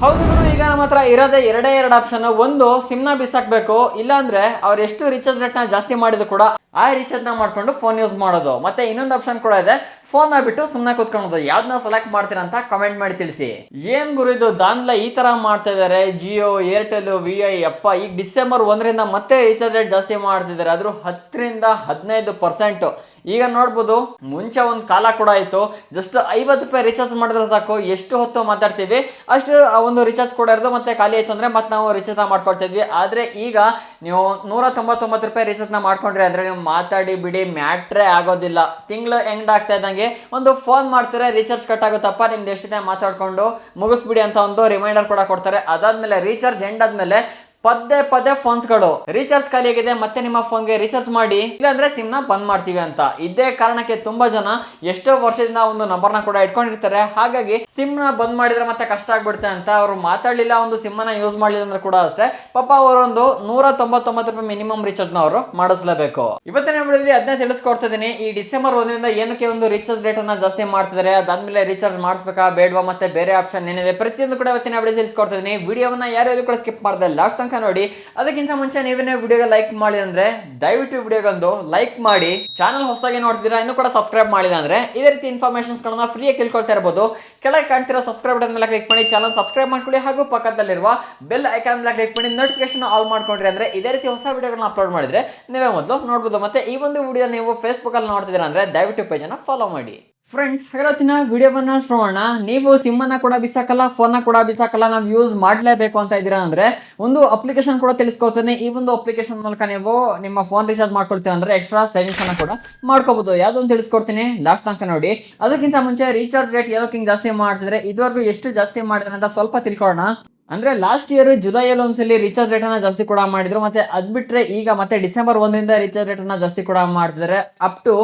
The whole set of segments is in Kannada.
ಹೌದು ಗುರು, ಈಗ ನಮ್ಮ ಹತ್ರ ಇರೋದೇ ಎರಡೇ ಎರಡು ಆಪ್ಷನ್ ಒಂದು ಸಿಮ್ನ ಬಿಸಾಕ್ಬೇಕು, ಇಲ್ಲಾಂದ್ರೆ ಅವ್ರು ಎಷ್ಟು ರೀಚಾರ್ಜ್ ರೇಟ್ನ ಜಾಸ್ತಿ ಮಾಡಿದ್ರು ಕೂಡ ಆ ರೀಚಾರ್ಜ್ನ ಮಾಡಿಕೊಂಡು ಫೋನ್ ಯೂಸ್ ಮಾಡೋದು. ಮತ್ತೆ ಇನ್ನೊಂದು ಆಪ್ಷನ್ ಕೂಡ ಇದೆ. ಫೋನ್ ಬಿಟ್ಟು ಸುಮ್ಮನೆ ಕೂತ್ಕೊಳ್ಳೋದು. ಯಾವ್ದನ್ನ ಸೆಲೆಕ್ಟ್ ಮಾಡ್ತೀರಾ ಅಂತ ಕಮೆಂಟ್ ಮಾಡಿ ತಿಳಿಸಿ. ಏನ್ ಗುರು ಇದು? ದಾನ್ಲ ಈ ತರ ಮಾಡ್ತಾ ಇದಾರೆ. ಜಿಯೋ ಏರ್ಟೆಲ್ ವಿ ಐ ಅಪ್ಪ ಈಗ ಡಿಸೆಂಬರ್ ಒಂದರಿಂದ ಮತ್ತೆ ರೀಚಾರ್ಜ್ ರೇಟ್ ಜಾಸ್ತಿ ಮಾಡ್ತಿದ್ದಾರೆ ಆದ್ರೂ ಹತ್ತರಿಂದ ಹದಿನೈದು ಪರ್ಸೆಂಟ್ ಈಗ ನೋಡ್ಬೋದು, ಮುಂಚೆ ಒಂದು ಕಾಲ ಕೂಡ ಆಯಿತು. ಜಸ್ಟ್ ಐವತ್ತು ರೂಪಾಯಿ ರೀಚಾರ್ಜ್ ಮಾಡಿದ್ರೆ ಸಾಕು. ಎಷ್ಟು ಹೊತ್ತು ಮಾತಾಡ್ತೀವಿ. ಅಷ್ಟು ಒಂದು ರೀಚಾರ್ಜ್ ಕೂಡ ಇರೋದು. ಮತ್ತೆ ಖಾಲಿ ಆಯಿತು ಅಂದರೆ ಮತ್ತೆ ನಾವು ರೀಚಾರ್ಜ್ ಮಾಡ್ಕೊಳ್ತಿದ್ವಿ ಆದರೆ ಈಗ ನೀವು ನೂರ ತೊಂಬತ್ತೊಂಬತ್ತು ರೂಪಾಯಿ ರಿಚಾರ್ಜ್ನ ಮಾಡ್ಕೊಂಡ್ರಿ ಅಂದರೆ ನೀವು ಮಾತಾಡಿ ಬಿಡಿ, ಮ್ಯಾಟ್ರೇ ಆಗೋದಿಲ್ಲ. ತಿಂಗಳು ಎಂಡ್ ಆಗ್ತಾ ಇದ್ದಂಗೆ ಒಂದು ಫೋನ್ ಮಾಡ್ತಾರೆ ರೀಚಾರ್ಜ್ ಕಟ್ ಆಗುತ್ತಪ್ಪ, ನಿಮ್ದು ಎಷ್ಟು ಮಾತಾಡ್ಕೊಂಡು ಮುಗಿಸ್ಬಿಡಿ ಅಂತ ಒಂದು ರಿಮೈಂಡರ್ ಕೂಡ ಕೊಡ್ತಾರೆ. ಅದಾದ್ಮೇಲೆ ರೀಚಾರ್ಜ್ ಎಂಡ್ ಆದ್ಮೇಲೆ ಪದೇ ಪದೇ ಫೋನ್ಸ್ಗಳು ರೀಚಾರ್ಜ್ ಖಾಲಿ ಆಗಿದೆ, ಮತ್ತೆ ನಿಮ್ಮ ಫೋನ್ಗೆ ರೀಚಾರ್ಜ್ ಮಾಡಿ. ಇಲ್ಲಾಂದ್ರೆ ಸಿಮ್ನ ಬಂದ್ ಮಾಡ್ತೀವಿ ಅಂತ. ಇದೇ ಕಾರಣಕ್ಕೆ ತುಂಬಾ ಜನ ಎಷ್ಟೋ ವರ್ಷದಿಂದ ಒಂದು ನಂಬರ್ನ ಕೂಡ ಇಟ್ಕೊಂಡಿರ್ತಾರೆ. ಹಾಗಾಗಿ ಸಿಮ್ನ ಬಂದ್ ಮಾಡಿದ್ರೆ ಮತ್ತೆ ಕಷ್ಟ ಆಗ್ಬಿಡುತ್ತೆ ಅಂತ ಅವರು ಮಾತಾಡ್ಲಿಲ್ಲ, ಒಂದು ಸಿಮ್ ಅನ್ನ ಯೂಸ್ ಮಾಡಲಿಲ್ಲ ಅಂದ್ರೆ ಕೂಡ ಅಷ್ಟೇ. ಪಾಪ ಅವರೊಂದು ನೂರ ತೊಂಬತ್ತೊಂಬತ್ತು ರೂಪಾಯಿ ಮಿನಿಮಮ್ ರೀಚಾರ್ಜ್ನ ಅವರು ಮಾಡಿಸ್ಲೇಬೇಕು. ಇವತ್ತಿನ ವಿಡಿಯೋದಲ್ಲಿ ಅದನ್ನ ತಿಳಿಸ್ಕೊಡ್ತಾ ಈ ಡಿಸೆಂಬರ್ ಒಂದರಿಂದ ಏನಕ್ಕೆ ಒಂದು ರೀಚಾರ್ಜ್ ರೇಟ್ ಅನ್ನ ಜಾಸ್ತಿ ಮಾಡ್ತಿದ್ದಾರೆ, ಅದಾದ್ಮೇಲೆ ರೀಚಾರ್ಜ್ ಮಾಡಿಸ್ಬೇಕಾ, ಬೇಡವಾ, ಮತ್ತೆ ಬೇರೆ ಆಪ್ಷನ್ ಏನಿದೆ, ಪ್ರತಿಯೊಂದು ಕೂಡ ಇವತ್ತಿನ ವಿಡಿಯೋ ತಿಳಿಸ್ಕೊಡ್ತಾ ಇದ್ದೀನಿ ವಿಡಿಯೋವನ್ನ ಯಾರ್ಯಾರು ಕೂಡ ಸ್ಕಿಪ್ ಮಾಡಿದೆ ಲಾಸ್ಟ್ ತನಕ ನೋಡಿ. ಅದಕ್ಕಿಂತ ಮುಂಚೆ ನೀವೇನೇ ವಿಡಿಯೋಗೆ ಲೈಕ್ ಮಾಡಿ ಅಂದ್ರೆ ದಯವಿಟ್ಟು ವಿಡಿಯೋಗೊಂದು ಲೈಕ್ ಮಾಡಿ. ಚಾನಲ್ ಹೊಸದಾಗಿ ನೋಡ್ತಿದ್ರೆ ಇನ್ನೂ ಕೂಡ ಸಬ್ಸ್ಕ್ರೈಬ್ ಮಾಡಿಲ್ಲ ಅಂದ್ರೆ ಇದೇ ರೀತಿ ಇನ್ಫಾರ್ಮೇಶನ್ಸ್ ಗಳನ್ನ ಫ್ರೀಯಾಗಿ ತಿಳ್ಕೊಳ್ತಾ ಇರಬಹುದು ಕೆಳಗೆ ಕಾಣ್ತಿರೋ ಸಬ್ಸ್ಕ್ರೈಬ್ ಬಟನ್ ಮೇಲೆ ಕ್ಲಿಕ್ ಮಾಡಿ ಚಾನಲ್ ಸಬ್ಸ್ಕ್ರೈಬ್ ಮಾಡ್ಕೊಳ್ಳಿ ಹಾಗೂ ಪಕ್ಕದಲ್ಲಿರುವ ಬೆಲ್ ಐಕಾನ್ ಮೇಲೆ ಕ್ಲಿಕ್ ಮಾಡಿ ನೋಟಿಫಿಕೇಶನ್ ಆಲ್ ಮಾಡ್ಕೊಂಡ್ರಿ ಅಂದ್ರೆ ಇದೇ ರೀತಿ ಹೊಸ ವಿಡಿಯೋಗಳನ್ನ ಅಪ್ಲೋಡ್ ಮಾಡಿದ್ರೆ ನೀವೇ ಮೊದಲು ನೋಡ್ಬೋದು. ಮತ್ತೆ ಈ ಒಂದು ವಿಡಿಯೋ ನೀವು ಫೇಸ್ಬುಕ್ ಅಲ್ಲಿ ನೋಡ್ತಿದ್ದೀರಾ ಅಂದ್ರೆ ದಯವಿಟ್ಟು ಪೇಜ್ ಅನ್ನ ಫಾಲೋ ಮಾಡಿ. ಫ್ರೆಂಡ್ಸ್ ಹೇಳೋತಿನ ವಿಡಿಯೋವನ್ನು ಶ್ರೋಣ ನೀವು ಸಿಮ್ಮನ್ನ ಕೂಡ ಬಿಸಾಕಲ್ಲ ಫೋನ್ನ ಕೂಡ ಬಿಸಾಕಲ್ಲ, ನಾವು ಯೂಸ್ ಮಾಡಲೇಬೇಕು ಅಂತ ಇದ್ದೀರಾ ಅಂದರೆ ಒಂದು ಅಪ್ಲಿಕೇಶನ್ ಕೂಡ ತಿಳಿಸ್ಕೊಡ್ತೇನೆ. ಈ ಒಂದು ಅಪ್ಲಿಕೇಶನ್ ಮೂಲಕ ನೀವು ನಿಮ್ಮ ಫೋನ್ ರಿಚಾರ್ಜ್ ಮಾಡ್ಕೊಳ್ತೀರಾ ಅಂದರೆ ಎಕ್ಸ್ಟ್ರಾ ಸೇವಿಂಗ್ಸನ್ನು ಕೂಡ ಮಾಡ್ಕೋಬೋದು. ಯಾವುದೊಂದು ತಿಳಿಸ್ಕೊಡ್ತೀನಿ ಲಾಸ್ಟ್ ತನಕ ನೋಡಿ. ಅದಕ್ಕಿಂತ ಮುಂಚೆ ರೀಚಾರ್ಜ್ ರೇಟ್ ಏನಕ್ಕೆ ಹಿಂಗ್ ಜಾಸ್ತಿ ಮಾಡ್ತಿದ್ರೆ ಇದುವರೆಗೂ ಎಷ್ಟು ಜಾಸ್ತಿ ಮಾಡಿದ್ರೆ ಅಂತ ಸ್ವಲ್ಪ ತಿಳ್ಕೊಳ್ಳೋಣ. ಅಂದ್ರೆ ಲಾಸ್ಟ್ ಇಯರ್ ಜುಲೈಯಲ್ಲಿ ಒಂದ್ಸಲಿ ರೀಚಾರ್ಜ್ ರೇಟ್ ಅನ್ನ ಜಾಸ್ತಿ ಕೂಡ ಮಾಡಿದ್ರು. ಮತ್ತೆ ಅದು ಬಿಟ್ಟರೆ ಈಗ ಮತ್ತೆ ಡಿಸೆಂಬರ್ ಒಂದರಿಂದ ರೀಚಾರ್ಜ್ ರೇಟನ್ನು ಜಾಸ್ತಿ ಕೂಡ ಮಾಡ್ತಿದ್ದಾರೆ ಅಪ್ ಟು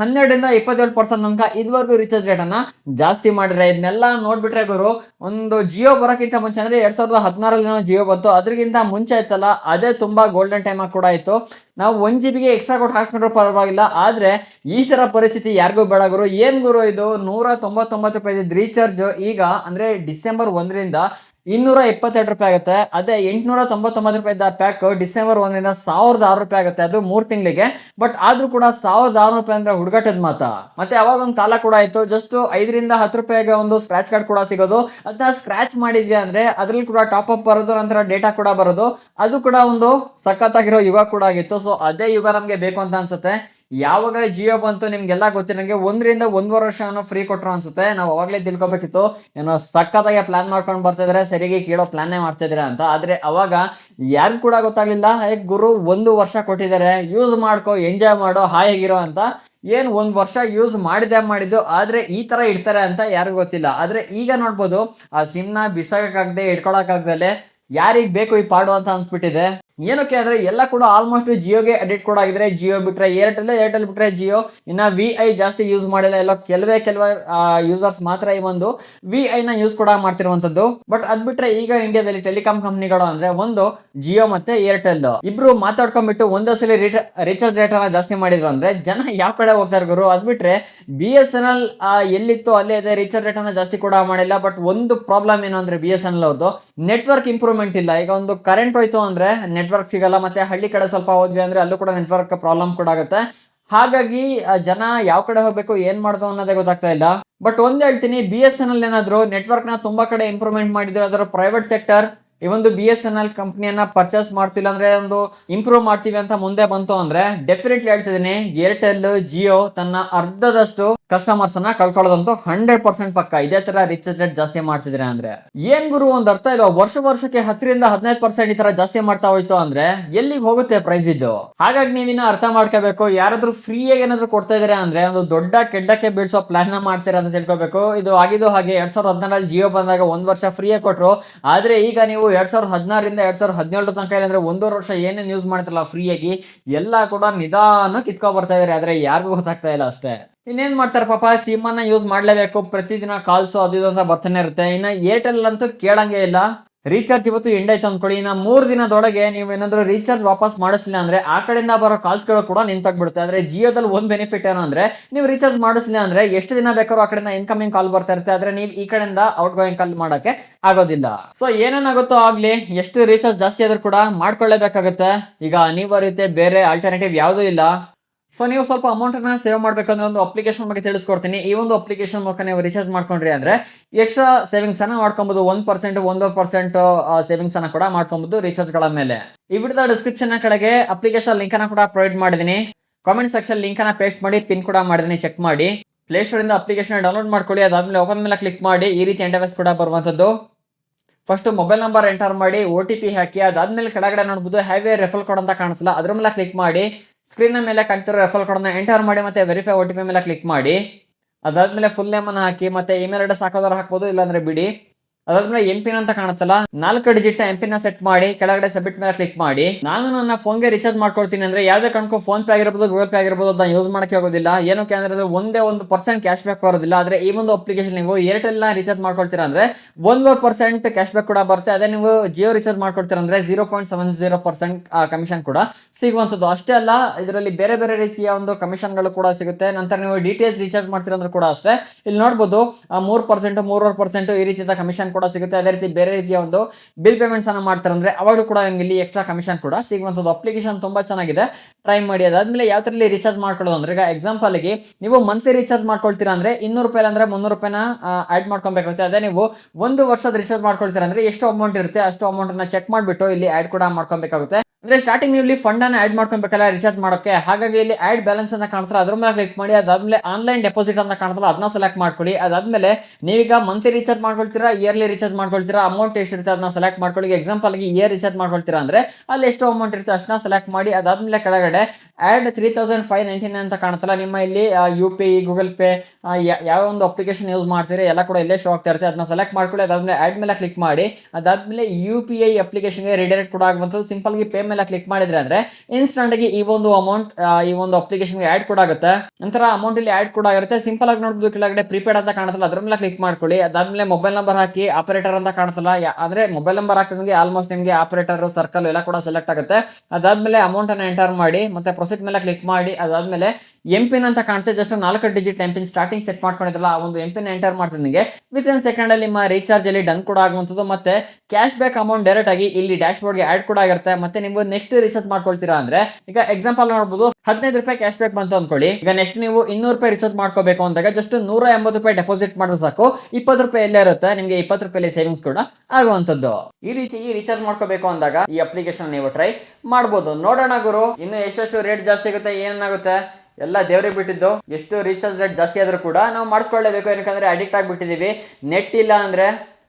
ಹನ್ನೆರಡರಿಂದ ಇಪ್ಪತ್ತೇಳು ಪರ್ಸೆಂಟ್ ತನಕ ಇದುವರೆಗೂ ರೀಚಾರ್ಜ್ ರೇಟನ್ನು ಜಾಸ್ತಿ ಮಾಡಿದ್ರೆ. ಇದನ್ನೆಲ್ಲ ನೋಡ್ಬಿಟ್ರೆ ಗುರು, ಒಂದು ಜಿಯೋ ಬರೋಕ್ಕಿಂತ ಮುಂಚೆ ಅಂದ್ರೆ ಎರಡು ಸಾವಿರದ ಹದಿನಾರಲ್ಲಿ ಜಿಯೋ ಬಂತು. ಅದ್ರಗಿಂತ ಮುಂಚೆ ಆಯ್ತಲ್ಲ, ಅದೇ ತುಂಬಾ ಗೋಲ್ಡನ್ ಟೈಮ್ ಕೂಡ ಇತ್ತು ನಾವು ಒನ್ ಜಿ ಬಿಗೆ ಎಕ್ಸ್ಟ್ರಾ ಕೊಟ್ಟು ಹಾಕ್ಸ್ಕೊಂಡ್ರೂ ಪರವಾಗಿಲ್ಲ. ಆದ್ರೆ ಈ ತರ ಪರಿಸ್ಥಿತಿ ಯಾರಿಗೂ ಬೇಡ ಗುರು. ಏನ್ ಗುರು ಇದು? ನೂರ ತೊಂಬತ್ತೊಂಬತ್ತು ರೂಪಾಯಿ ರೀಚಾರ್ಜ್ ಈಗ ಅಂದ್ರೆ ಡಿಸೆಂಬರ್ ಒಂದರಿಂದ ಇನ್ನೂರ ಇಪ್ಪತ್ತೆರಡು ರೂಪಾಯಿ ಆಗುತ್ತೆ. ಅದೇ ಎಂಟುನೂರ ತೊಂಬತ್ತೊಂಬತ್ತು ರೂಪಾಯಿದ ಪ್ಯಾಕ್ ಡಿಸೆಂಬರ್ ಒಂದರಿಂದ ಸಾವಿರದ ಆರು ರೂಪಾಯಿ ಆಗುತ್ತೆ. ಅದು ಮೂರು ತಿಂಗಳಿಗೆ. ಬಟ್ ಆದ್ರೂ ಕೂಡ ಸಾವಿರದ ಆರು ರೂಪಾಯಿ ಅಂದ್ರೆ ಹುಡುಗಾಟದ ಮಾತ. ಮತ್ತೆ ಅವಾಗ ಒಂದು ಕಾಲ ಕೂಡ ಆಯ್ತು. ಜಸ್ಟ್ ಐದರಿಂದ ಹತ್ತು ರೂಪಾಯಿಗೆ ಒಂದು ಸ್ಕ್ರಾಚ್ ಕಾರ್ಡ್ ಕೂಡ ಸಿಗೋದು. ಅದನ್ನ ಸ್ಕ್ರಾಚ್ ಮಾಡಿದ್ವಿ ಅಂದ್ರೆ ಅದ್ರಲ್ಲಿ ಕೂಡ ಟಾಪ್ ಅಪ್ ಬರೋದು, ನಂತರ ಡೇಟಾ ಕೂಡ ಬರೋದು. ಅದು ಕೂಡ ಒಂದು ಸಖತ್ತಾಗಿರೋ ಯುಗ ಕೂಡ ಆಗಿತ್ತು. ಸೊ ಅದೇ ಯುಗ ನಮಗೆ ಬೇಕು ಅಂತ ಅನ್ಸುತ್ತೆ. ಯಾವಾಗ ಜಿಯೋ ಬಂತು ನಿಮ್ಗೆಲ್ಲ ಗೊತ್ತಿರಂಗೆ ಒಂದರಿಂದ ಒಂದೂವರೆ ವರ್ಷ ಏನೋ ಫ್ರೀ ಕೊಟ್ರು ಅನ್ಸುತ್ತೆ. ನಾವು ಅವಾಗಲೇ ತಿಳ್ಕೊಬೇಕಿತ್ತು. ಏನೋ ಸಕ್ಕತ್ತಾಗಿ ಪ್ಲಾನ್ ಮಾಡ್ಕೊಂಡು ಬರ್ತಿದ್ರೆ ಸರಿಗೆ ಕೇಳೋ ಪ್ಲಾನೇ ಮಾಡ್ತಿದ್ದೀರಾ ಅಂತ. ಆದ್ರೆ ಅವಾಗ ಯಾರಿಗೂ ಕೂಡ ಗೊತ್ತಾಗ್ಲಿಲ್ಲ. ಹೇಗೆ ಗುರು, ಒಂದು ವರ್ಷ ಕೊಟ್ಟಿದ್ದಾರೆ. ಯೂಸ್ ಮಾಡ್ಕೋ ಎಂಜಾಯ್ ಮಾಡೋ ಹಾಯಾಗಿರೋ ಅಂತ. ಏನು ಒಂದು ವರ್ಷ ಯೂಸ್ ಮಾಡಿದೆ ಮಾಡಿದ್ದು. ಆದ್ರೆ ಈ ತರ ಇಡ್ತಾರೆ ಅಂತ ಯಾರಿಗೂ ಗೊತ್ತಿಲ್ಲ. ಆದ್ರೆ ಈಗ ನೋಡ್ಬೋದು, ಆ ಸಿಮ್ನ ಬಿಸಾಕಕ್ಕಾಗದೆ ಇಟ್ಕೊಳಕ್ಕಾಗ್ದಲೆ ಯಾರಿಗೆ ಬೇಕು ಈ ಪಾಡು ಅಂತ ಅನ್ಸ್ಬಿಟ್ಟಿದೆ. ಏನಕ್ಕೆ ಅಂದ್ರೆ ಎಲ್ಲ ಕೂಡ ಆಲ್ಮೋಸ್ಟ್ ಜಿಯೋಗೆ ಅಡಿಕ್ಟ್ ಕೂಡ ಆಗಿದ್ರೆ ಜಿಯೋ ಬಿಟ್ರೆ ಏರ್ಟೆಲ್ ಏರ್ಟೆಲ್ ಬಿಟ್ರೆ ಜಿಯೋ. ಇನ್ನ ವಿ ಐ ಜಾಸ್ತಿ ಯೂಸ್ ಮಾಡಿಲ್ಲ. ಎಲ್ಲ ಕೆಲವೇ ಕೆಲವ ಯೂಸರ್ಸ್ ಮಾತ್ರ ಈ ಒಂದು ವಿ ಐನ ಯೂಸ್ ಕೂಡ ಮಾಡ್ತಿರುವಂತದ್ದು. ಬಟ್ ಅದ್ ಬಿಟ್ರೆ ಈಗ ಇಂಡಿಯಾದಲ್ಲಿ ಟೆಲಿಕಾಂ ಕಂಪ್ನಿಗಳು ಅಂದ್ರೆ ಒಂದು ಜಿಯೋ ಮತ್ತೆ ಏರ್ಟೆಲ್ ಇಬ್ರು ಮಾತಾಡ್ಕೊಂಡ್ಬಿಟ್ಟು ಒಂದೇ ಸಲ ರಿಚಾರ್ಜ್ ರೇಟ್ ಜಾಸ್ತಿ ಮಾಡಿದ್ರು ಅಂದ್ರೆ ಜನ ಯಾವ ಕಡೆ ಹೋಗ್ತಾರೆ ಗುರು? ಅದ್ ಬಿಟ್ರೆ ಬಿ ಎಸ್ ಎನ್ ಎಲ್ ಎಲ್ಲಿತ್ತು ಅಲ್ಲೇ ಇದೆ ರಿಚಾರ್ಜ್ ರೇಟ್ ಜಾಸ್ತಿ ಕೂಡ ಮಾಡಿಲ್ಲ. ಬಟ್ ಒಂದು ಪ್ರಾಬ್ಲಮ್ ಏನು ಅಂದ್ರೆ ಬಿ ಎಸ್ ಎನ್ ಎಲ್ ಅವ್ರದ್ದು ನೆಟ್ವರ್ಕ್ ಇಂಪ್ರೂವ್ಮೆಂಟ್ ಇಲ್ಲ. ಈಗ ಒಂದು ಕರೆಂಟ್ ಹೋಯ್ತು ಅಂದ್ರೆ ನೆಟ್ವರ್ಕ್ ಸಿಗಲ್ಲ, ಮತ್ತೆ ಹಳ್ಳಿ ಕಡೆ ಸ್ವಲ್ಪ ಹೋದ್ವಿ ಅಂದ್ರೆ ಅಲ್ಲೂ ಕೂಡ ನೆಟ್ವರ್ಕ್ ಪ್ರಾಬ್ಲಮ್ ಕೂಡ ಆಗುತ್ತೆ. ಹಾಗಾಗಿ ಜನ ಯಾವ ಕಡೆ ಹೋಗ್ಬೇಕು, ಏನ್ ಮಾಡೋದು ಅನ್ನೋದೇ ಗೊತ್ತಾಗ್ತಾ ಇಲ್ಲ. ಬಟ್ ಒಂದ್ ಹೇಳ್ತೀನಿ ಬಿ ಎಸ್ ಎನ್ ಎಲ್ ಏನಾದ್ರು ನೆಟ್ವರ್ಕ್ನ ತುಂಬಾ ಕಡೆ ಇಂಪ್ರೂವ್ಮೆಂಟ್ ಮಾಡಿದ್ರು ಅದರ ಪ್ರೈವೇಟ್ ಸೆಕ್ಟರ್ ಈ ಒಂದು ಬಿ ಎಸ್ ಎನ್ ಎಲ್ ಕಂಪ್ನಿಯನ್ನ ಪರ್ಚೇಸ್ ಮಾಡ್ತಿಲ್ಲ ಅಂದ್ರೆ ಒಂದು ಇಂಪ್ರೂವ್ ಮಾಡ್ತೀವಿ ಅಂತ ಮುಂದೆ ಬಂತು ಅಂದ್ರೆ ಡೆಫಿನೆಟ್ಲಿ ಹೇಳ್ತಿದ್ದೀನಿ ಏರ್ಟೆಲ್ ಜಿಯೋ ತನ್ನ ಅರ್ಧದಷ್ಟು ಕಸ್ಟಮರ್ಸ್ ಅನ್ನ ಕಳ್ಕೊಳ್ಳೋದಂತೂ ಹಂಡ್ರೆಡ್ ಪರ್ಸೆಂಟ್ ಪಕ್ಕ. ಇದೇ ತರ ರಿಚಾರ್ಜ್ ರೇಟ್ ಜಾಸ್ತಿ ಮಾಡ್ತಿದ್ರೆ ಅಂದ್ರೆ. ಏನ್ ಗುರು ಒಂದ್ ಅರ್ಥ ಇಲ್ಲ ವರ್ಷ ವರ್ಷಕ್ಕೆ ಹತ್ತರಿಂದ ಹದಿನೈದು ಪರ್ಸೆಂಟ್ ಈ ತರ ಜಾಸ್ತಿ ಮಾಡ್ತಾ ಹೋಯ್ತು ಅಂದ್ರೆ ಎಲ್ಲಿಗೆ ಹೋಗುತ್ತೆ ಪ್ರೈಸ್ ಇದು? ಹಾಗಾಗಿ ನೀವಿನ್ನ ಅರ್ಥ ಮಾಡ್ಕೋಬೇಕು. ಯಾರಾದ್ರೂ ಫ್ರೀಯಾಗಿ ಏನಾದ್ರು ಕೊಡ್ತಾ ಇದಾರೆ ಅಂದ್ರೆ ಒಂದು ದೊಡ್ಡ ಕೆಡ್ಡಕ್ಕೆ ಬೀಳ್ಸೋ ಪ್ಲಾನ್ನ ಮಾಡ್ತೀರಾ ಅಂತ ತಿಳ್ಕೊಬೇಕು. ಇದು ಆಗಿದ್ದು ಹಾಗೆ ಎರಡ್ ಸಾವಿರದ ಹದಿನಾರಲ್ಲಿ ಜಿಯೋ ಬಂದಾಗ ಒಂದ್ ವರ್ಷ ಫ್ರೀಯಾಗಿ ಕೊಟ್ರು. ಆದ್ರೆ ಈಗ ನೀವು ಎರಡ್ ಸಾವಿರದ ಹದಿನಾರರಿಂದ ಎರಡ್ ಸಾವಿರದ ಹದಿನೇಳು ತನಕ ಏನಂದ್ರೆ ಒಂದೂವರೆ ವರ್ಷ ಏನೇನು ಯೂಸ್ ಮಾಡ್ತಿರಲ್ಲ ಫ್ರೀಯಾಗಿ ಎಲ್ಲ ಕೂಡ ನಿಧಾನ ಕಿತ್ಕೊ ಬರ್ತಾ ಇದಾರೆ ಆದ್ರೆ ಯಾರಿಗೂ ಗೊತ್ತಾಗ್ತಾ ಇಲ್ಲ ಅಷ್ಟೇ. ಇನ್ನೇನ್ ಮಾಡ್ತಾರೆ ಪಾಪ? ಸಿಮ್ ಅನ್ನ ಯೂಸ್ ಮಾಡ್ಲೇಬೇಕು. ಪ್ರತಿದಿನ ಕಾಲ್ಸು ಅದು ಇದು ಅಂತ ಬರ್ತಾನೆ ಇರುತ್ತೆ. ಇನ್ನ ಏರ್ಟೆಲ್ ಅಂತೂ ಕೇಳಂಗೆ ಇಲ್ಲ. ರೀಚಾರ್ಜ್ ಇವತ್ತು ಎಂಡ್ ಆಯ್ತು ಅಂದ್ಕೊಳ್ಳಿ. ಇನ್ನ ಮೂರು ದಿನದೊಳಗೆ ನೀವು ಏನಾದ್ರು ರೀಚಾರ್ಜ್ ವಾಪಸ್ ಮಾಡಿಸಲಿಲ್ಲ ಅಂದ್ರೆ ಆ ಕಡೆಯಿಂದ ಬರೋ ಕಾಲ್ಸ್ಗಳು ಕೂಡ ನಿಂತಾಗ್ಬಿಡುತ್ತೆ. ಆದರೆ ಜಿಯೋದಲ್ಲಿ ಒಂದು ಬೆನಿಫಿಟ್ ಏನು ಅಂದ್ರೆ ನೀವು ರೀಚಾರ್ಜ್ ಮಾಡಿಸಲಿಲ್ಲ ಅಂದ್ರೆ ಎಷ್ಟು ದಿನ ಬೇಕಾದ್ರೂ ಆ ಕಡೆಯಿಂದ ಇನ್ಕಮಿಂಗ್ ಕಾಲ್ ಬರ್ತಾ ಇರುತ್ತೆ. ಆದ್ರೆ ನೀವು ಈ ಕಡೆಯಿಂದ ಔಟ್ ಗೋಯಿಂಗ್ ಕಾಲ್ ಮಾಡೋಕ್ಕೆ ಆಗೋದಿಲ್ಲ. ಸೊ ಏನೇನಾಗುತ್ತೋ ಆಗಲಿ, ಎಷ್ಟು ರೀಚಾರ್ಜ್ ಜಾಸ್ತಿ ಆದ್ರೂ ಕೂಡ ಮಾಡ್ಕೊಳ್ಳೇಬೇಕಾಗುತ್ತೆ. ಈಗ ಅನಿವಾರ್ಯತೆ ಬೇರೆ ಆಲ್ಟರ್ನೇಟಿವ್ ಯಾವುದೂ ಇಲ್ಲ. ಸೊ ನೀವು ಸ್ವಲ್ಪ ಅಮೌಂಟ್ ಅನ್ನ ಸೇವ್ ಮಾಡಬೇಕಂದ್ರೆ ಒಂದು ಅಪ್ಲಿಕೇಶನ್ ಬಗ್ಗೆ ತಿಳಿಸ್ಕೊಡ್ತೀನಿ. ಈ ಒಂದು ಅಪ್ಲಿಕೇಶನ್ ಮೂಲಕ ನೀವು ರಿಚಾರ್ಜ್ ಮಾಡ್ಕೊಂಡ್ರಿ ಅಂದ್ರೆ ಎಕ್ಸ್ಟ್ರಾ ಸೇವಿಂಗ್ಸ್ ಅನ್ನ ಮಾಡ್ಕೊಬಹುದು ಒಂದ್ ಪರ್ಸೆಂಟ್ ಒಂದು ಪರ್ಸೆಂಟ್ ಸೇವಿಂಗ್ಸ್ ಅನ್ನ ಕೂಡ ಮಾಡ್ಕೊಬಹುದು ರೀಚಾರ್ಜ್ಗಳ ಮೇಲೆ. ಈ ವಿಡಿಯೋದ ಡಿಸ್ಕ್ರಿಪ್ಷನ್ ಕಡೆಗೆ ಅಪ್ಲಿಕೇಶನ್ ಲಿಂಕ್ ಅನ್ನ ಕೂಡ ಪ್ರೊವೈಡ್ ಮಾಡಿದೀನಿ ಕಾಮೆಂಟ್ ಸೆಕ್ಷನ್ ಲಿಂಕ್ ಅನ್ನ ಪೇಸ್ಟ್ ಮಾಡಿ ಪಿನ್ ಕೂಡ ಮಾಡಿದೀನಿ ಚೆಕ್ ಮಾಡಿ. ಪ್ಲೇ ಸ್ಟೋರ್ ಇಂದ ಅಪ್ಲಿಕೇಶನ್ ಡೌನ್ಲೋಡ್ ಮಾಡ್ಕೊಳ್ಳಿ. ಅದಾದ್ಮೇಲೆ ಓಪನ್ ಮೇಲೆ ಕ್ಲಿಕ್ ಮಾಡಿ. ಈ ರೀತಿ ಇಂಟರ್ಫೇಸ್ ಕೂಡ ಬರುವಂಥದ್ದು. ಫಸ್ಟ್ ಮೊಬೈಲ್ ನಂಬರ್ ಎಂಟರ್ ಮಾಡಿ ಒ ಟಿ ಪಿ ಹಾಕಿ, ಅದಾದ್ಮೇಲೆ ಕೆಳಗಡೆ ನೋಡಬಹುದು ಹ್ಯಾವ್ ಎ ರೆಫಲ್ ಕೋಡ್ ಅಂತ ಕಾಣಿಸಲ್ಲ ಅದ್ರ ಮೇಲೆ ಕ್ಲಿಕ್ ಮಾಡಿ. ಸ್ಕ್ರೀನ್ ಮೇಲೆ ಕಾಣ್ತಿರೋ ರೆಫರ್ ಕೋಡನ್ನ ಎಂಟರ್ ಮಾಡಿ ಮತ್ತೆ ವೆರಿಫೈ ಒ ಟಿ ಪಿ ಮೇಲೆ ಕ್ಲಿಕ್ ಮಾಡಿ. ಅದಾದಮೇಲೆ ಫುಲ್ ನೇಮ್ ಅನ್ನ ಹಾಕಿ ಮತ್ತೆ ಇಮೇಲ್ ಅಡ್ರೆಸ್ ಹಾಕೋದಾರು ಹಾಕ್ಬೋದು, ಇಲ್ಲಾಂದರೆ ಬಿಡಿ. ಅದಾದ್ಮೇಲೆ ಎಂ ಪಿನ್ ಅಂತ ಕಾಣುತ್ತಲ್ಲ? ನಾಲ್ಕು ಡಿಜಿಟ್ ಎಂ ಪಿನ್ ಸೆಟ್ ಮಾಡಿ, ಕೆಳಗಡೆ ಸಬ್ಮಿಟ್ ಮೇಲೆ ಕ್ಲಿಕ್ ಮಾಡಿ. ನಾನು ನನ್ನ ಫೋನ್ಗೆ ರಿಚಾರ್ಜ್ ಮಾಡ್ಕೊಡ್ತೀನಿ ಅಂದ್ರೆ ಯಾವ್ದೇ ಕಣ್ಕೊ ಫೋನ್ ಪೇ ಆಗಿರ್ಬೋದು ಗೂಗಲ್ ಪೇ ಆಗಿರ್ಬೋದು, ಅದನ್ನ ಯೂಸ್ ಮಾಡಕ್ಕೆ ಆಗೋದಿಲ್ಲ. ಏನಕ್ಕೆ ಅಂದ್ರೆ ಅದು ಒಂದೇ ಒಂದು ಪರ್ಸೆಂಟ್ ಕ್ಯಾಶ್ ಬ್ಯಾಕ್ ಬರೋದಿಲ್ಲ. ಆದ್ರೆ ಈ ಒಂದು ಅಪ್ಲಿಕೇಶನ್ ನೀವು ಏರ್ಟೆಲ್ನ ರಿಚಾರ್ಜ್ ಮಾಡ್ಕೊಳ್ತೀರಾ ಅಂದ್ರೆ ಒಂದೂವರೆ ಪರ್ಸೆಂಟ್ ಕ್ಯಾಶ್ ಬ್ಯಾಕ್ ಕೂಡ ಬರುತ್ತೆ. ಅದೇ ನೀವು ಜಿಯೋ ರಿಚಾರ್ಜ್ ಮಾಡ್ಕೊಳ್ತೀರಾ ಅಂದ್ರೆ zero point seven zero percent commission ಕೂಡ ಸಿಗುವಂಥದ್ದು. ಅಷ್ಟೇ ಅಲ್ಲ, ಇದರಲ್ಲಿ ಬೇರೆ ಬೇರೆ ರೀತಿಯ ಒಂದು ಕಮಿಷನ್ಗಳು ಕೂಡ ಸಿಗುತ್ತೆ. ನಂತರ ನೀವು ಡಿ ಟಿ ಎಚ್ ರಿಚಾರ್ಜ್ ಮಾಡ್ತೀರಾ ಅಂದ್ರೆ ಕೂಡ ಅಷ್ಟೇ. ಇಲ್ಲಿ ನೋಡ್ಬೋದು ಮೂರು ಪರ್ಸೆಂಟ್ ಮೂರುವರೆ ಪರ್ಸೆಂಟ್ ಈ ರೀತಿಯ ಕಮಿಷನ್ ಕೂಡ ಸಿಗುತ್ತೆ. ಅದೇ ರೀತಿ ಬೇರೆ ರೀತಿಯ ಒಂದು ಬಿಲ್ ಪೇಮೆಂಟ್ಸ್ ಅನ್ನ ಮಾಡ್ತಾರೆ ಅಂದ್ರೆ ಅವಾಗಲೂ ಕೂಡ ನಿಮ್ಗೆ ಇಲ್ಲಿ ಎಕ್ಸ್ಟ್ರಾ ಕಮಿಷನ್ ಕೂಡ ಸಿಗುವಂಥದ್ದು. ಅಪ್ಲಿಕೇಶನ್ ತುಂಬಾ ಚೆನ್ನಾಗಿದೆ. ಟ್ರೈ ಮಾಡಿ ಅದಾದ್ಮೇಲೆ ಯಾವ ಥರಲ್ಲಿ ರೀಚಾರ್ಜ್ ಮಾಡ್ಕೊಳ್ಳೋದು ಅಂದ್ರೆ ಈಗ ಎಕ್ಸಾಂಪಲ್ಗೆ ನೀವು ಮಂತ್ಲಿ ರೀಚಾರ್ಜ್ ಮಾಡ್ಕೊಳ್ತೀರಾ ಅಂದ್ರೆ ಇನ್ನೂರು ರೂಪಾಯಿ ಅಂದ್ರೆ ಮುನ್ನೂರು ರೂಪಾಯಿನ ಆಡ್ ಮಾಡ್ಕೊಬೇಕಾಗುತ್ತೆ ಅದೇ ನೀವು ಒಂದು ವರ್ಷದ ರೀಚಾರ್ಜ್ ಮಾಡ್ಕೊಳ್ತೀರಾ ಅಂದ್ರೆ ಎಷ್ಟು ಅಮೌಂಟ್ ಇರುತ್ತೆ ಅಷ್ಟು ಅಮೌಂಟ್ ಅನ್ನ ಚೆಕ್ ಮಾಡ್ಬಿಟ್ಟು ಇಲ್ಲಿ ಆಡ್ ಕೂಡ ಮಾಡ್ಕೊಬೇಕಾಗುತ್ತೆ ಅಂದ್ರೆ ಸ್ಟಾರ್ಟಿಂಗ್ ನೀವು ಇಲ್ಲಿ ಫಂಡ್ ಅನ್ನ ಆಡ್ ಮಾಡ್ಕೊಬೇಕಲ್ಲ ರಿಚಾರ್ಜ್ ಮಾಡೋಕೆ, ಹಾಗಾಗಿ ಇಲ್ಲಿ ಆಡ್ ಬ್ಯಾಲೆನ್ಸ್ ಅಂತ ಕಾಣ್ತಾರೆ ಅದ್ರ ಮೇಲೆ ಕ್ಲಿಕ್ ಮಾಡಿ, ಅದಾದ್ಮೇಲೆ ಆನ್ಲೈನ್ ಡೆಪಾಸಿಟ್ ಅಂತ ಕಾಣ್ತಲ್ಲ ಅದನ್ನ ಸೆಲೆಕ್ಟ್ ಮಾಡ್ಕೊಳ್ಳಿ. ಅದಾದ್ಮೇಲೆ ನೀವೀಗ ಮಂತ್ಲಿ ರಿಚಾರ್ಜ್ ಮಾಡ್ಕೊಳ್ತೀರಾ ಇಯರ್ಲಿ ರಿಚಾರ್ಜ್ ಮಾಡ್ಕೊಳ್ತೀರಾ ಅಮೌಂಟ್ ಎಷ್ಟು ಇರುತ್ತೆ ಅದನ್ನ ಸೆಲೆಕ್ಟ್ ಮಾಡ್ಕೊಳ್ಳಿ. ಎಕ್ಸಾಂಪಲ್ಗೆ ಇಯರ್ ರಿಚಾರ್ಜ್ ಮಾಡ್ಕೊಳ್ತೀರಾ ಅಂದ್ರೆ, ಅಲ್ಲಿ ಎಷ್ಟು ಅಮೌಂಟ್ ಇರುತ್ತೆ ಅಷ್ಟನ್ನ ಸೆಲೆಕ್ಟ್ ಮಾಡಿ, ಅದಾದ್ಮೇಲೆ ಕೆಳಗಡೆ add three thousand five ninety ಅಂತ ಕಾಣುತ್ತಲ್ಲ ನಿಮ್ಮ ಇಲ್ಲಿ ಯು ಪಿ ಗೂಗಲ್ ಪೇ ಯಾವ ಒಂದು ಅಪ್ಲಿಕೇಶನ್ ಯೂಸ್ ಮಾಡ್ತೀರಿ, ಎಲ್ಲ ಕೂಡ ಇಲ್ಲೇ ಶೋ ಆಗ್ತಾ ಇರುತ್ತೆ. ಅದನ್ನ ಸೆಲೆಕ್ಟ್ ಮಾಡ್ಕೊಳ್ಳಿ, ಅದಾದ್ಮೇಲೆ ಆಡ್ ಮೇಲೆ ಕ್ಲಿಕ್ ಮಾಡಿ, ಅದಾದ್ಮೇಲೆ ಯು ಪಿ ಐ ಅಪ್ಲಿಕೇಶನ್ಗೆ ರಿಡೈರೆಕ್ಟ್ ಕೂಡ ಆಗುವಂಥದ್ದು. ಸಿಂಪಲ್ಗೆ ಪೇ ಮೇಲೆ ಕ್ಲಿಕ್ ಮಾಡಿದ್ರೆ ಅಂದ್ರೆ ಇನ್ಸ್ಟಂಟ್ ಆಗಿ ಈ ಒಂದು ಅಮೌಂಟ್ ಈ ಒಂದು ಅಪ್ಲಿಕೇಶನ್ಗೆ ಆಡ್ ಕೂಡ ಆಗುತ್ತೆ. ನಂತರ ಅಮೌಂಟ್ ಇಲ್ಲಿ ಆಡ್ ಕೂಡ ಆಗಿರುತ್ತೆ. ಸಿಂಪಲ್ ಆಗಿ ನೋಡಬಹುದು ಕೆಳಗಡೆ ಪ್ರಿಪೇಡ್ ಅಂತ ಕಾಣುತ್ತಲ್ಲ, ಅದ್ರ ಮೇಲೆ ಕ್ಲಿಕ್ ಮಾಡ್ಕೊಳ್ಳಿ. ಅದಾದ್ಮೇಲೆ ಮೊಬೈಲ್ ನಂಬರ್ ಹಾಕಿ ಆಪರೇಟರ್ ಅಂತ ಕಾಣುತ್ತಲ್ಲ ಅಂದ್ರೆ ಮೊಬೈಲ್ ನಂಬರ್ ಹಾಕಿದಂಗೆ ಆಲ್ಮೋಸ್ಟ್ ನಿಮಗೆ ಆಪರೇಟರ್ ಸರ್ಕಲ್ ಎಲ್ಲ ಕೂಡ ಸೆಲೆಕ್ಟ್ ಆಗುತ್ತೆ. ಅದಾದ್ಮೇಲೆ ಅಮೌಂಟ್ ಅನ್ನು ಎಂಟರ್ ಮಾಡಿ, ಮತ್ತೆ ಪ್ರೊಸೆಟ್ ಮೇಲೆ ಕ್ಲಿಕ್ ಮಾಡಿ, ಅದಾದ್ಮೇಲೆ ಎಂ ಪಿನ್ ಅಂತ ಕಾಣುತ್ತೆ ಜಸ್ಟ್ ನಾಲ್ಕು digit M pin starting set ಮಾಡ್ಕೊಂಡಿದ್ರಲ್ಲ, ಆ ಒಂದು ಎಂ ಪಿನ್ ಎಂಟರ್ ಮಾಡ್ತೀನಿ ನಿಮಗೆ ವಿತ್ ಇನ್ ಸೆಕೆಂಡ್ ಅಲ್ಲಿ ನಿಮ್ಮ ರೀಚಾರ್ಜ್ ಅಲ್ಲಿ ಡನ್ ಕೂಡ ಆಗುವಂಥದ್ದು. ಮತ್ತೆ ಕ್ಯಾಶ್ ಬ್ಯಾಕ್ ಅಮೌಂಟ್ ಡೈರೆಕ್ಟ್ ಆಗಿ ಇಲ್ಲಿ ಡ್ಯಾಶ್ ಬೋರ್ಡ್ಗೆ ಆಡ್ ಕೂಡ ಆಗಿರುತ್ತೆ. ಮತ್ತೆ ನೆಕ್ಸ್ಟ್ ರಿಸರ್ಚ್ ಮಾಡ್ಕೊಳ್ತೀರಾ ಅಂದ್ರೆ, ಈಗ ಎಕ್ಸಾಂಪಲ್ ನೋಡಬಹುದು ಹದಿನೈದು ರೂಪಾಯಿ ಕ್ಯಾಶ್ ಬ್ಯಾಕ್ ಬಂತು ಅನ್ಕೊಳ್ಳಿ. ಈಗ ನೆಕ್ಸ್ಟ್ ನೀವು ಇನ್ನೂರು ರೂಪಾಯಿ ರಿಚಾರ್ಜ್ ಮಾಡ್ಕೋಬೇಕು ಅಂದಾಗ ಜಸ್ಟ್ ನೂರ ಎಂಬತ್ತು ರೂಪಾಯಿ ಡೆಪಾಸಿಟ್ ಮಾಡಿದ್ರೆ ಸಾಕು. ಇಪ್ಪತ್ತು ರೂಪಾಯಿ ಎಲ್ಲ ಇರುತ್ತೆ? ನಿಮಗೆ ಇಪ್ಪತ್ತು ರೂಪಾಯಿ ಸೇವಿಂಗ್ಸ್ ಕೂಡ ಆಗುವಂಥದ್ದು. ಈ ರೀತಿ ಈ ರಿಚಾರ್ಜ್ ಮಾಡ್ಕೋಬೇಕು ಅಂದಾಗ ಈ ಅಪ್ಲಿಕೇಶನ್ ನೀವು ಟ್ರೈ ಮಾಡ್ಬೋದು. ನೋಡೋಣ ಗುರು, ಇನ್ನು ಎಷ್ಟೆಷ್ಟು ರೇಟ್ ಜಾಸ್ತಿ ಆಗುತ್ತೆ ಏನಾಗುತ್ತೆ ಎಲ್ಲ ದೇವ್ರಿಗೆ ಬಿಟ್ಟಿದ್ದು. ಎಷ್ಟು ರೀಚಾರ್ಜ್ ರೇಟ್ ಜಾಸ್ತಿ ಆದರೂ ಕೂಡ ನಾವು ಮಾಡಿಸ್ಕೊಳ್ಳೇಬೇಕು. ಏನಕ್ಕಂದ್ರೆ ಅಡಿಕ್ಟ್ ಆಗಿಬಿಟ್ಟಿದ್ದೀವಿ. ನೆಟ್ ಇಲ್ಲ ಅಂದ್ರೆ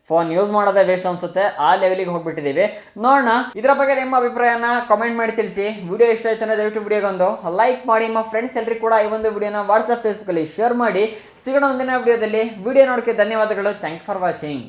ಫೋನ್ ಯೂಸ್ ಮಾಡೋದೇ ವೇಸ್ಟ್ ಅನ್ಸುತ್ತೆ, ಆ ಲೆವೆಲಿಗೆ ಹೋಗ್ಬಿಟ್ಟಿದ್ದೀವಿ ನೋಡೋಣ, ಇದರ ಬಗ್ಗೆ ನಿಮ್ಮ ಅಭಿಪ್ರಾಯನ ಕಾಮೆಂಟ್ ಮಾಡಿ ತಿಳಿಸಿ. ವಿಡಿಯೋ ಇಷ್ಟ ಆಯ್ತು ದಯವಿಟ್ಟು ವಿಡಿಯೋಗೊಂದು ಲೈಕ್ ಮಾಡಿ. ನಿಮ್ಮ ಫ್ರೆಂಡ್ಸ್ ಎಲ್ಲರಿಗೂ ಕೂಡ ಈ ಒಂದು ವಿಡಿಯೋನ ವಾಟ್ಸಪ್ ಫೇಸ್ಬುಕ್ಕಲ್ಲಿ ಶೇರ್ ಮಾಡಿ. ಸಿಗೋಣ ಒಂದಿನ ವಿಡಿಯೋದಲ್ಲಿ ವಿಡಿಯೋ ನೋಡಕ್ಕೆ ಧನ್ಯವಾದಗಳು. Thank for watching